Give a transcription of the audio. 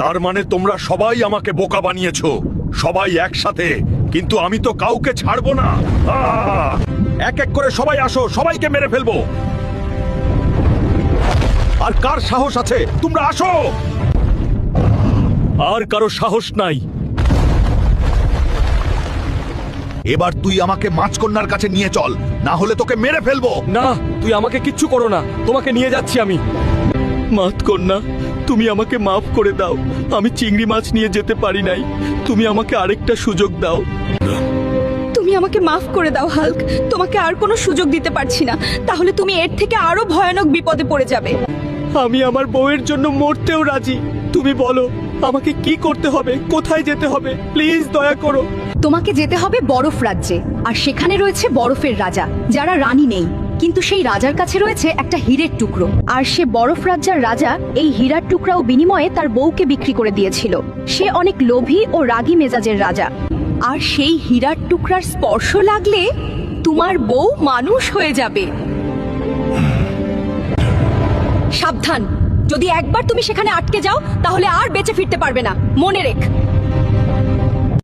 তার মানে তোমরা সবাই আমাকে বোকা বানিয়েছো। সবাই একসাথে। কিন্তু আমি তো কাউকে ছাড়বো না! এক এক করে সবাই আসো, সবাইকে মেরে ফেলব। আর কার সাহস আছে? তোমরা আসো! আর কারও সাহস নাই। এবার তুই আমাকে মাছকন্যার কাছে নিয়ে চল, না হলে তোকে মেরে ফেলব। না, তুই আমাকে কিচ্ছু করো না। তোমাকে নিয়ে যাচ্ছি আমি। মাত কন্যা তুমি আমাকে মাফ করে দাও। আমি চিংড়ি মাছ নিয়ে যেতে পারি নাই। তুমি আমাকে আরেকটা সুযোগ দাও। তুমি আমাকে মাফ করে দাও হাল্ক। তোমাকে আর কোনো সুযোগ দিতে পারছি না। তাহলে তুমি এর থেকে আরও ভয়ানক বিপদে পড়ে যাবে। আমি আমার বউয়ের জন্য মরতেও রাজি। তুমি বলো আমাকে কি করতে হবে? কোথায় যেতে হবে? প্লিজ দয়া করো। তোমাকে যেতে হবে বরফ রাজ্যে। আর সেখানে রয়েছে বরফের রাজা যারা রানী নেই। কিন্তু সেই রাজার কাছে রয়েছে একটা হীরের টুকরো। আর সে বরফ রাজ্যার রাজা এই হীরার টুকরাও বিনিময়ে তার বউকে বিক্রি করে দিয়েছিল। সে অনেক লোভী ও রাগী মেজাজের রাজা। আর সেই হীরার টুকরার স্পর্শ লাগলে তোমার বউ মানুষ হয়ে যাবে। সাবধান। যদি একবার তুমি সেখানে আটকে যাও, তাহলে আর বেঁচে ফিরতে পারবে না। মনে রেখ।